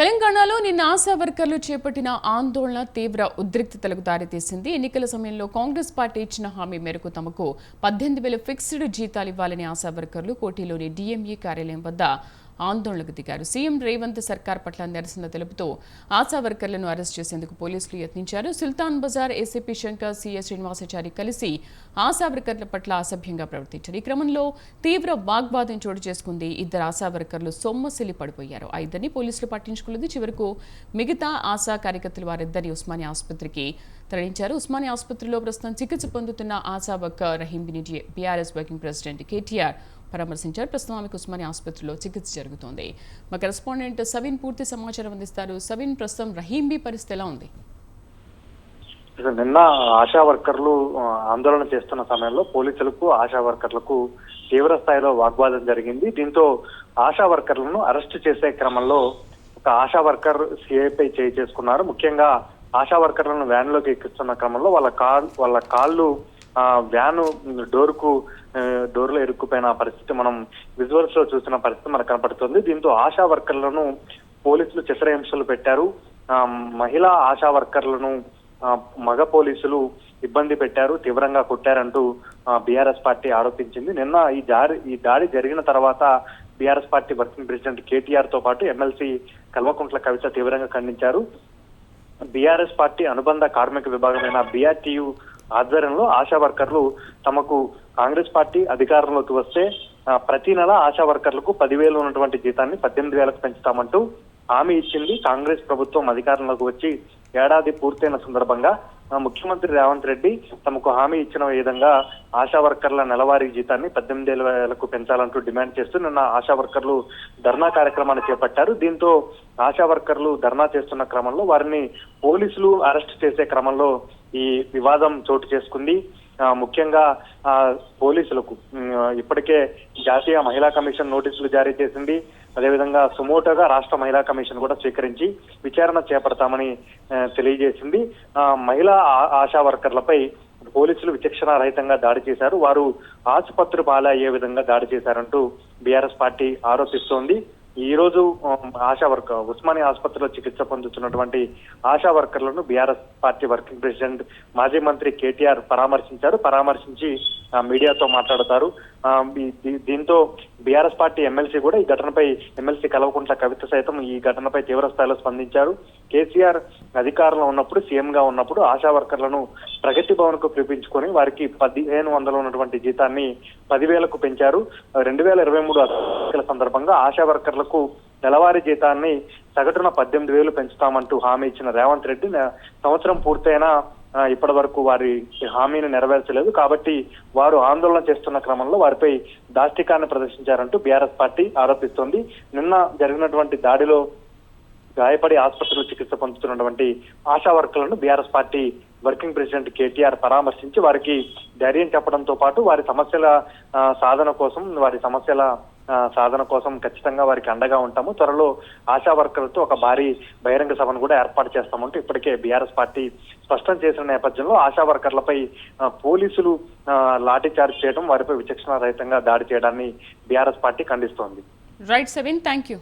తెలంగాణలో నిన్న ఆశా వర్కర్లు చేపట్టిన ఆందోళన తీవ్ర ఉద్రిక్తతలకు దారితీసింది. ఎన్నికల సమయంలో కాంగ్రెస్ పార్టీ ఇచ్చిన హామీ మేరకు తమకు పద్దెనిమిది వేల ఫిక్స్డ్ జీతాలు ఇవ్వాలని ఆశా వర్కర్లు కోటిలోని డిఎంఈ కార్యాలయం వద్ద ఆందోళనకు దిగారు. సీఎం రేవంత్ సర్కార్ పట్ల నిరసన తెలుపుతూ ఆశా వర్కర్లను అరెస్ట్ చేసేందుకు పోలీసులు యత్నించారు. సుల్తాన్ బజార్ ఏసీపీ శంకర్ సీఎస్ శ్రీనివాసాచారి కలిసి ఆశా వర్కర్ల పట్ల అసభ్యంగా ప్రవర్తించారు. ఈ క్రమంలో తీవ్ర వాగ్వాదం చోటు చేసుకుంది. ఇద్దరు ఆశా వర్కర్లు సొమ్మసిల్లి పడిపోయారు. ఆ ఇద్దరిని పోలీసులు పట్టించుకోలేదు. చివరకు మిగతా ఆశా కార్యకర్తలు వారిద్దరిని ఉస్మానియా ఆసుపత్రికి తరలించారు. ఉస్మానియా ఆసుపత్రిలో ప్రస్తుతం చికిత్స పొందుతున్న Asha worker Rahim BRS working president KTR పరామర్శించారు. ప్రస్తుతం ఆమెకు ఉస్మానియా ఆసుపత్రిలో చికిత్స జరుగుతోంది. మా కరెస్పాండెంట్ సవిన్ పూర్తి సమాచారం అందిస్తారు. సవిన్ ప్రస్తుతం రహీంబీ పరిస్థితి ఎలా ఉంది? నిన్న ఆశా వర్కర్లు ఆందోళన చేస్తున్న సమయంలో పోలీసులకు ఆశా వర్కర్లకు తీవ్ర స్థాయిలో వాగ్వాదం జరిగింది. దీంతో ఆశా వర్కర్లను అరెస్ట్ చేసే క్రమంలో ఒక ఆశా వర్కర్ సిఐపై చేయి చేసుకున్నారు. ముఖ్యంగా ఆశా వర్కర్లను వ్యాన్లోకి ఎక్కిస్తున్న క్రమంలో వాళ్ళ కాల్ వాళ్ళ కాళ్ళు ఆ వ్యాన్ డోర్కు డోర్లో ఇరుక్కుపోయిన పరిస్థితి మనం విజువల్స్లో చూసిన పరిస్థితి మనకు కనపడుతుంది. దీంతో ఆశా వర్కర్లను పోలీసులు చిత్రహింసలు పెట్టారు. ఆ, మహిళా ఆశా వర్కర్లను మగ పోలీసులు ఇబ్బంది పెట్టారు తీవ్రంగా కొట్టారంటూ బీఆర్ఎస్ పార్టీ ఆరోపించింది. నిన్న ఈ దాడి ఈ దాడి జరిగిన తర్వాత బీఆర్ఎస్ పార్టీ వర్కింగ్ ప్రెసిడెంట్ కేటీఆర్తో పాటు ఎమ్మెల్సీ కల్వకుంట్ల కవిత తీవ్రంగా ఖండించారు. బీఆర్ఎస్ పార్టీ అనుబంధ కార్మిక విభాగమైన బీఆర్టీయు ఆధ్వర్యంలో ఆశా వర్కర్లు తమకు కాంగ్రెస్ పార్టీ అధికారంలోకి వస్తే ప్రతి నెల ఆశా వర్కర్లకు పదివేలు ఉన్నటువంటి జీతాన్ని పద్దెనిమిది వేలకు పెంచుతామంటూ హామీ ఇచ్చింది కాంగ్రెస్ ప్రభుత్వం అధికారంలోకి వచ్చి ఏడాది పూర్తయిన సందర్భంగా ముఖ్యమంత్రి రేవంత్ రెడ్డి తమకు హామీ ఇచ్చిన విధంగా ఆశా వర్కర్ల నెలవారీ జీతాన్ని పద్దెనిమిది వేలకు పెంచాలంటూ డిమాండ్ చేస్తూ నిన్న ఆశా వర్కర్లు ధర్నా కార్యక్రమాన్ని చేపట్టారు. దీంతో ఆశా వర్కర్లు ధర్నా చేస్తున్న క్రమంలో వారిని పోలీసులు అరెస్ట్ చేసే క్రమంలో ఈ వివాదం చోటు చేసుకుంది. ఆ, ముఖ్యంగా ఆ, పోలీసులకు ఇప్పటికే జాతీయ మహిళా కమిషన్ నోటీసులు జారీ చేసింది. అదేవిధంగా సుమోటోగా రాష్ట్ర మహిళా కమిషన్ కూడా స్వీకరించి విచారణ చేపడతామని తెలియజేసింది. ఆ, మహిళా ఆ- ఆశా వర్కర్లపై పోలీసులు విచక్షణ రహితంగా దాడి చేశారు. వారు ఆసుపత్రి పాలయ్యే విధంగా దాడి చేశారంటూ బీఆర్ఎస్ పార్టీ ఆరోపిస్తోంది. ఈ రోజు ఆశా వర్కర్ ఉస్మానియా ఆసుపత్రిలో చికిత్స పొందుతున్నటువంటి ఆశా వర్కర్లను బీఆర్ఎస్ పార్టీ వర్కింగ్ ప్రెసిడెంట్ మాజీ మంత్రి కేటీఆర్ పరామర్శించారు. పరామర్శించి మీడియాతో మాట్లాడతారు. దీంతో బీఆర్ఎస్ పార్టీ ఎమ్మెల్సీ కూడా ఈ ఘటనపై ఎమ్మెల్సీ కల్వకుంట్ల కవిత సైతం ఈ ఘటనపై తీవ్ర స్థాయిలో స్పందించారు. కేసీఆర్ అధికారంలో ఉన్నప్పుడు సీఎం గా ఉన్నప్పుడు ఆశా వర్కర్లను ప్రగతి భవన్కు పిలిపించుకొని వారికి పదిహేను వందలు ఉన్నటువంటి జీతాన్ని పదివేలకు పెంచారు. రెండు వేల ఇరవై మూడు ఎన్నికల సందర్భంగా ఆశా వర్కర్లకు నెలవారీ జీతాన్ని సగటున పద్దెనిమిది వేలు పెంచుతామంటూ హామీ ఇచ్చిన రేవంత్ రెడ్డి సంవత్సరం పూర్తయినా ఇప్పటి వరకు వారి హామీని నెరవేర్చలేదు. కాబట్టి వారు ఆందోళన చేస్తున్న క్రమంలో వారిపై దాష్టికాన్ని ప్రదర్శించారంటూ బీఆర్ఎస్ పార్టీ ఆరోపిస్తోంది. నిన్న జరిగినటువంటి దాడిలో గాయపడి ఆసుపత్రిలో చికిత్స పొందుతున్నటువంటి ASHA వర్కర్లను BRS party working president KTR పరామర్శించి వారికి ధైర్యం చెప్పడంతో పాటు వారి సమస్యల సాధన కోసం వారి సమస్యల సాధన కోసం ఖచ్చితంగా వారికి అండగా ఉంటాము. త్వరలో ఆశా వర్కర్లతో ఒక భారీ బహిరంగ సభను కూడా ఏర్పాటు చేస్తామంటూ ఇప్పటికే బీఆర్ఎస్ పార్టీ స్పష్టం చేసిన నేపథ్యంలో ఆశా వర్కర్లపై పోలీసులు లాఠీ చార్జ్ చేయడం వారిపై విచక్షణ రహితంగా దాడి చేయడాన్ని BRS party ఖండిస్తోంది. Right seven thank you